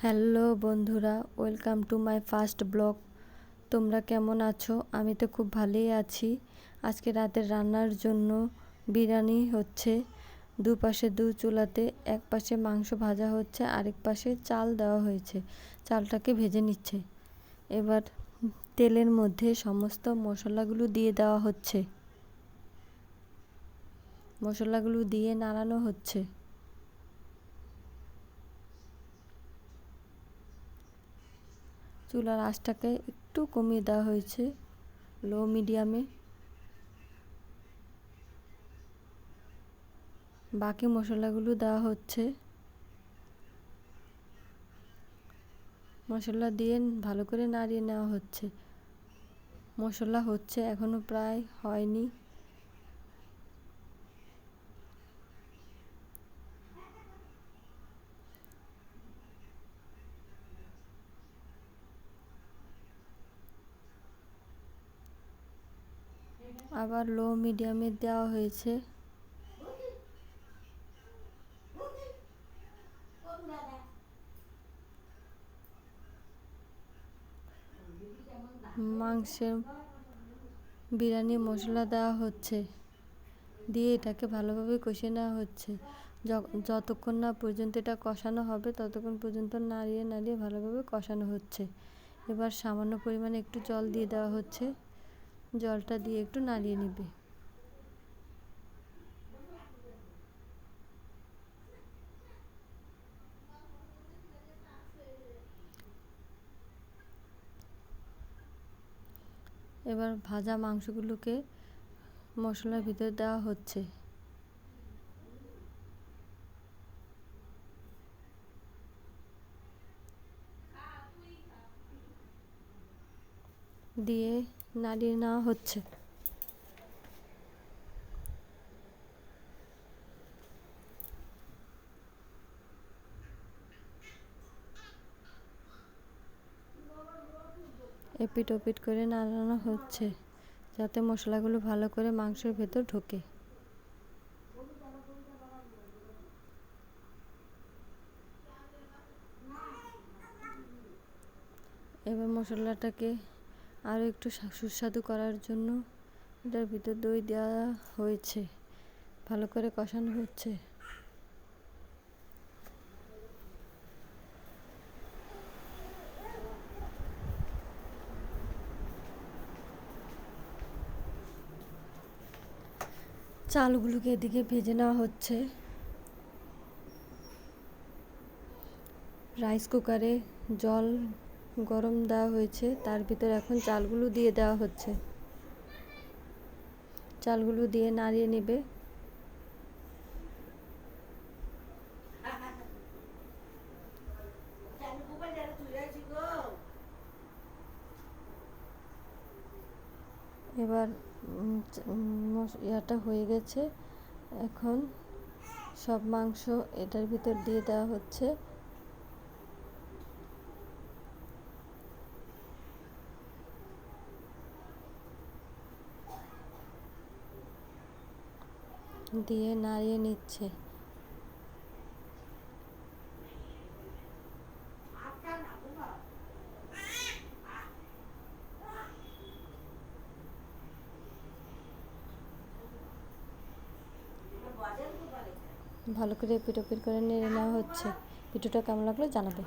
Hello বন্ধুরা, welcome to my first blog. তোমরা কেমন আছো? আমি তো খুব ভালোই আছি। আজকে রাতের রান্নার জন্য বিরিয়ানি হচ্ছে। দুপাশে দু চুলাতে, এক পাশে মাংস ভাজা হচ্ছে, আরেক পাশে চাল দেওয়া হয়েছে। চালটাকে ভেজে নিচ্ছে। এবার তেলের মধ্যে সমস্ত মশলাগুলো দিয়ে দেওয়া হচ্ছে। মশলাগুলো দিয়ে নাড়ানো হচ্ছে। চুলার আঁচটাকে একটু কমিয়ে দেওয়া হয়েছে লো মিডিয়ামে বাকি মশলাগুলো দেওয়া হচ্ছে। মশলা দিয়ে ভালো করে নাড়িয়ে নেওয়া হচ্ছে। মশলা হচ্ছে এখনও প্রায় হয়নি। আবার লো মিডিয়ামে দেওয়া হয়েছে। মাংসের বিরিয়ানি মশলা দেওয়া হচ্ছে। দিয়ে এটাকে ভালোভাবে কষিয়ে নেওয়া হচ্ছে। যতক্ষণ না পর্যন্ত এটা কষানো হবে, ততক্ষণ পর্যন্ত নাড়িয়ে নাড়িয়ে ভালোভাবে কষানো হচ্ছে। এবার সামান্য পরিমাণে একটু জল দিয়ে দেওয়া হচ্ছে। জলটা দিয়ে একটু নাড়িয়ে নিবে। এবার ভাজা মাংসগুলোকে মশলার ভিতরে দেওয়া হচ্ছে। দিয়ে নাড়িয়ে নেওয়া হচ্ছে। এপিট ওপিট করে নাড়ানো হচ্ছে, যাতে মশলাগুলো ভালো করে মাংসের ভেতর ঢোকে। এবার মশলাটাকে আরও একটু সুস্বাদু করার জন্য এটার ভিতর দই দেওয়া হয়েছে। ভালো করে কষানো হচ্ছে। চালগুলোকে এদিকে ভেজে নেওয়া হচ্ছে। রাইস কুকারে জল গরম দেওয়া হয়েছে, তার ভিতরে এখন চালগুলো দিয়ে দেওয়া হচ্ছে। চালগুলো দিয়ে নাড়িয়ে নেবে। এবার ইয়াটা হয়ে গেছে। এখন সব মাংস এটার ভিতর দিয়ে দেওয়া হচ্ছে। দিয়ে নাড়িয়ে নিচ্ছে। ভালো করে পিটোপিট করে নেড়ে নেওয়া হচ্ছে। পিঠোটা কেমন লাগল জানাবে।